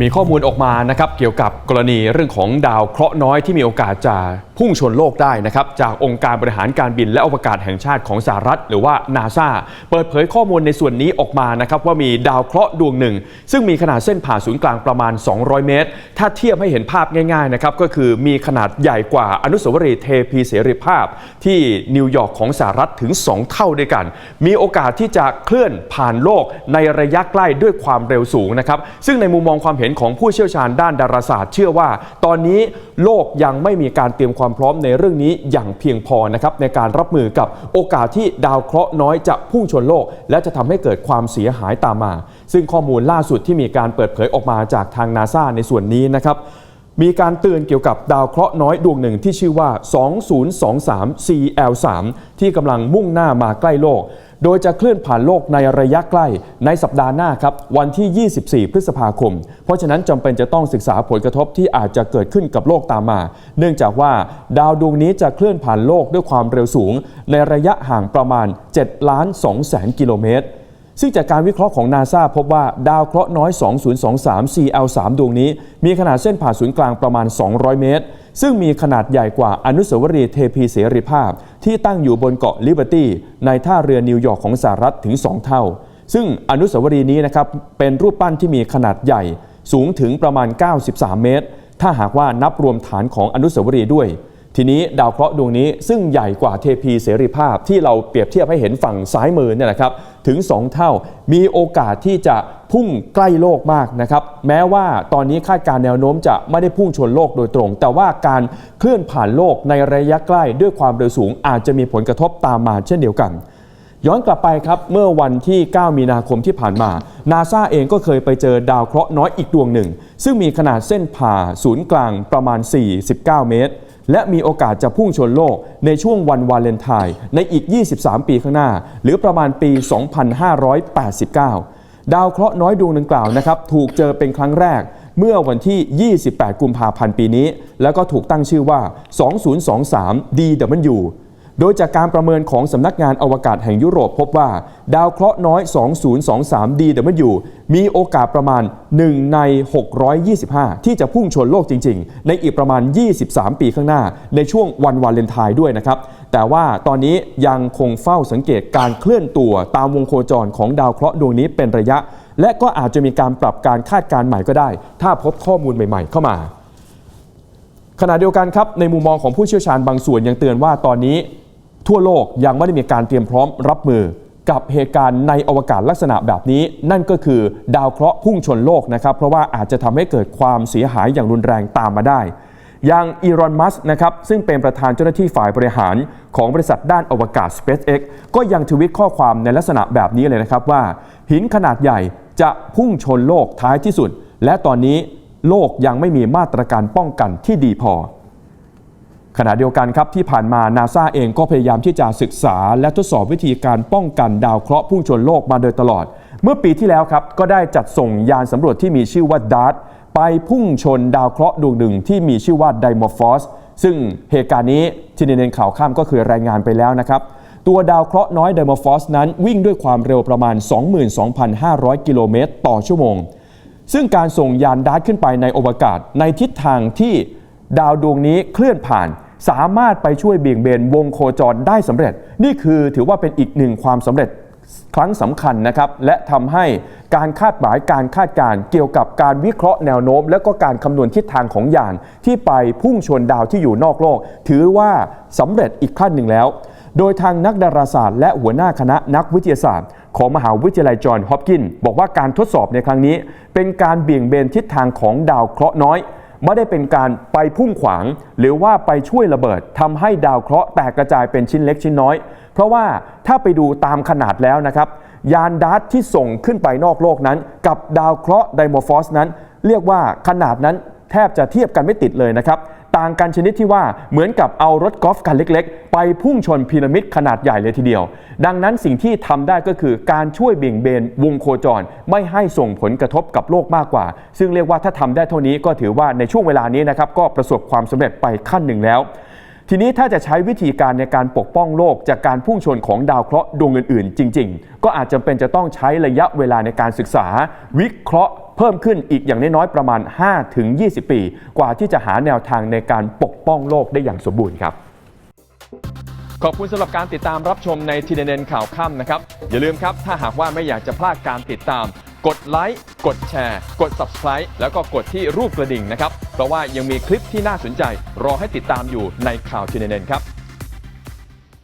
มีข้อมูลออกมานะครับเกี่ยวกับกรณีเรื่องของดาวเคราะห์น้อยที่มีโอกาสจะพุ่งชนโลกได้นะครับจากองค์การบริหารการบินและอวกาศแห่งชาติของสหรัฐ หรือว่านาซาเปิดเผยข้อมูลในส่วนนี้ออกมานะครับว่ามีดาวเคราะห์ดวงหนึ่ง ซึ่งมีขนาดเส้นผ่าศูนย์กลางประมาณ 200 เมตร ถ้าเทียบให้เห็นภาพง่ายๆนะครับก็คือมีขนาดใหญ่กว่าอนุสาวรีย์เทพีเสรีภาพ ที่นิวยอร์กของสหรัฐถึง 2 เท่าด้วยกัน มีโอกาสที่จะเคลื่อนผ่านโลกในระยะใกล้ด้วยความเร็วสูงนะครับซึ่งในมุมมองความเห็นของผู้เชี่ยวชาญด้านดาราศาสตร์ เชื่อว่า ตอนนี้โลกยังไม่มีการเตรียมความความพร้อมในเรื่องนี้อย่างเพียงพอนะครับในการรับมือกับโอกาสที่ดาวเคราะห์น้อยจะพุ่งชนโลก และจะทำให้เกิดความเสียหายตามมา ซึ่งข้อมูลล่าสุดที่มีการเปิดเผยออกมาจากทางนาซาในส่วนนี้นะครับมีการเตือนเกี่ยวกับดาวเคราะห์น้อยดวงหนึ่งที่ชื่อว่า 2023 CL3 ที่กำลังมุ่งหน้ามาใกล้โลก โดยจะเคลื่อนผ่านโลกในระยะใกล้ในสัปดาห์หน้าครับวันที่ 24 พฤษภาคม เพราะฉะนั้นจำเป็นจะต้องศึกษาผลกระทบที่อาจจะเกิดขึ้นกับโลกตามมา เนื่องจากว่าดาวดวงนี้จะเคลื่อนผ่านโลกด้วยความเร็วสูง ในระยะห่างประมาณ7ล้าน2แสนกิโลเมตร ซึ่งจากการวิเคราะห์ของนาซาพบว่าดาวเคราะห์น้อย 2023 CL3 ดวงนี้ มีขนาดเส้นผ่าศูนย์กลางประมาณ 200 เมตร ซึ่งมีขนาดใหญ่กว่าอนุสาวรีย์เทพีเสรีภาพ ที่ตั้งอยู่บนเกาะลิเบอร์ตี้ในท่าเรือนิวยอร์กของสหรัฐถึง 2 เท่า ซึ่งอนุสาวรีย์นี้นะครับเป็นรูปปั้นที่มีขนาดใหญ่ สูงถึงประมาณ 93 เมตร ถ้าหากว่านับรวมฐานของอนุสาวรีย์ด้วย ทีนี้ดาวเคราะห์ดวงนี้ซึ่งใหญ่กว่าเทพีเสรีภาพที่เราเปรียบเทียบให้เห็นฝั่งซ้ายมือเนี่ยนะครับถึง 2 เท่ามีโอกาสที่จะพุ่งใกล้โลกมากนะครับแม้ว่าตอนนี้คาดการแนวโน้มจะไม่ได้พุ่งชนโลกโดยตรง แต่ว่าการเคลื่อนผ่านโลกในระยะใกล้ด้วยความเร็วสูงอาจจะมีผลกระทบตามมาเช่นเดียวกันย้อนกลับไปครับเมื่อวันที่ 9 มีนาคมที่ผ่านมานาซาเองก็เคยไปเจอดาวเคราะห์น้อยอีกดวงหนึ่ง ซึ่งมีขนาดเส้นผ่าศูนย์กลางประมาณ 49 เมตร และมีโอกาสจะพุ่งชนโลกในช่วงวันวาเลนไทน์ในอีก 23 ปีข้างหน้า หรือประมาณปี 2589 ดาวเคราะห์น้อยดวงดังกล่าวนะครับถูกเจอเป็นครั้งแรกเมื่อวันที่ 28 กุมภาพันธ์ปีนี้ แล้วก็ถูกตั้งชื่อว่า 2023 DW โดยจากการประเมินของสำนักงานอวกาศแห่งยุโรปพบว่า ดาวเคราะห์น้อย 2023 DW มีโอกาสประมาณ 1 ใน 625 ที่จะพุ่งชนโลกจริง ๆ ในอีกประมาณ 23 ปีข้างหน้า ในช่วงวันวาเลนไทน์ด้วยนะครับ แต่ว่าตอนนี้ยังคงเฝ้าสังเกตการเคลื่อนตัวตามวงโคจรของดาวเคราะห์ดวงนี้เป็นระยะ และก็อาจจะมีการปรับการคาดการณ์ใหม่ก็ได้ ถ้าพบข้อมูลใหม่ ๆ เข้ามาขณะเดียวกันครับในมุมมองของผู้เชี่ยวชาญบางส่วนยังเตือนว่าตอนนี้ ทั่วโลกยังไม่ได้มีการเตรียมพร้อมรับมือกับเหตุการณ์ในอวกาศลักษณะแบบนี้ นั่นก็คือดาวเคราะห์พุ่งชนโลกนะครับเพราะว่าอาจจะทำให้เกิดความเสียหายอย่างรุนแรงตามมาได้ อย่างอีรอนมัสนะครับซึ่งเป็นประธานเจ้าหน้าที่ฝ่ายบริหารของบริษัทด้านอวกาศ SpaceX ก็ยังทวิตข้อความในลักษณะแบบนี้เลยนะครับว่า หินขนาดใหญ่จะพุ่งชนโลกท้ายที่สุด และตอนนี้โลกยังไม่มีมาตรการป้องกันที่ดีพอ ขณะเดียวกันครับที่ผ่านมานาซาเองก็พยายามที่จะศึกษา และทดสอบวิธีการป้องกันดาวเคราะห์พุ่งชนโลกมาโดยตลอด เมื่อปีที่แล้วครับก็ได้จัดส่งยานสำรวจที่มีชื่อว่าดาร์ตไปพุ่งชนดาวเคราะห์ดวงหนึ่งที่มีชื่อว่าไดมอร์ฟอสซึ่งเหตุการณ์นี้ที่เนนข่าวข้ามก็คือรายงานไปแล้วนะครับ ตัวดาวเคราะห์น้อยไดมอร์ฟอสนั้นวิ่งด้วยความเร็วประมาณ 22,500 กิโลเมตรต่อชั่วโมง ซึ่งการส่งยานดาร์ตขึ้นไปในอวกาศในทิศทางที่ดาวดวงนี้เคลื่อนผ่าน สามารถไปช่วยเบี่ยงเบนวงโคจรได้สำเร็จ นี่คือถือว่าเป็นอีกหนึ่งความสำเร็จครั้งสำคัญนะครับ และทำให้การคาดหมายการคาดการเกี่ยวกับการวิเคราะห์แนวโน้ม และก็การคำนวณทิศทางของยานที่ไปพุ่งชนดาวที่อยู่นอกโลก ถือว่าสำเร็จอีกขั้นหนึ่งแล้ว โดยทางนักดาราศาสตร์ และหัวหน้าคณะนักวิทยาศาสตร์ ของมหาวิทยาลัยจอห์นฮอปกินส์บอกว่าการทดสอบในครั้งนี้ เป็นการเบี่ยงเบนทิศทางของดาวเคราะห์น้อย ไม่ได้เป็นการไปพุ่งขวาง หรือว่าไปช่วยระเบิดทำให้ดาวเคราะห์แตกกระจายเป็นชิ้นเล็กชิ้นน้อย เพราะว่าถ้าไปดูตามขนาดแล้วนะครับ ยานดาร์ตที่ส่งขึ้นไปนอกโลกนั้น กับดาวเคราะห์ไดโมฟอสนั้น เรียกว่าขนาดนั้นแทบจะเทียบกันไม่ติดเลยนะครับ ต่างกันชนิดที่ว่าเหมือนกับเอารถกอล์ฟคันเล็ก ๆ ไปพุ่งชนพีระมิดขนาดใหญ่เลยทีเดียว ดังนั้นสิ่งที่ทำได้ก็คือการช่วยเบี่ยงเบนวงโคจร ไม่ให้ส่งผลกระทบกับโลกมากกว่า ซึ่งเรียกว่าถ้าทำได้เท่านี้ก็ถือว่าในช่วงเวลานี้นะครับก็ประสบความสำเร็จไปขั้นหนึ่งแล้วทีนี้ถ้าจะใช้วิธีการในการปกป้องโลกจากการพุ่งชนของดาวเคราะห์ดวงอื่นๆ จริง ๆ ก็อาจจำเป็นจะต้องใช้ระยะเวลาในการศึกษา วิเคราะห์ เพิ่มขึ้นอีกอย่างน้อยๆประมาณ 5-20 ปี กว่าที่จะหาแนวทางในการปกป้องโลกได้อย่างสมบูรณ์ครับขอบคุณสำหรับการติดตามรับชมในทีเด็นข่าวค่ำนะครับ อย่าลืมครับ ถ้าหากว่าไม่อยากจะพลาดการติดตาม กดไลค์กดแชร์ กด Subscribe แล้วก็กดที่รูปกระดิ่งนะครับ เพราะว่ายังมีคลิปที่น่าสนใจ รอให้ติดตามอยู่ในข่าวทีเด็นครับ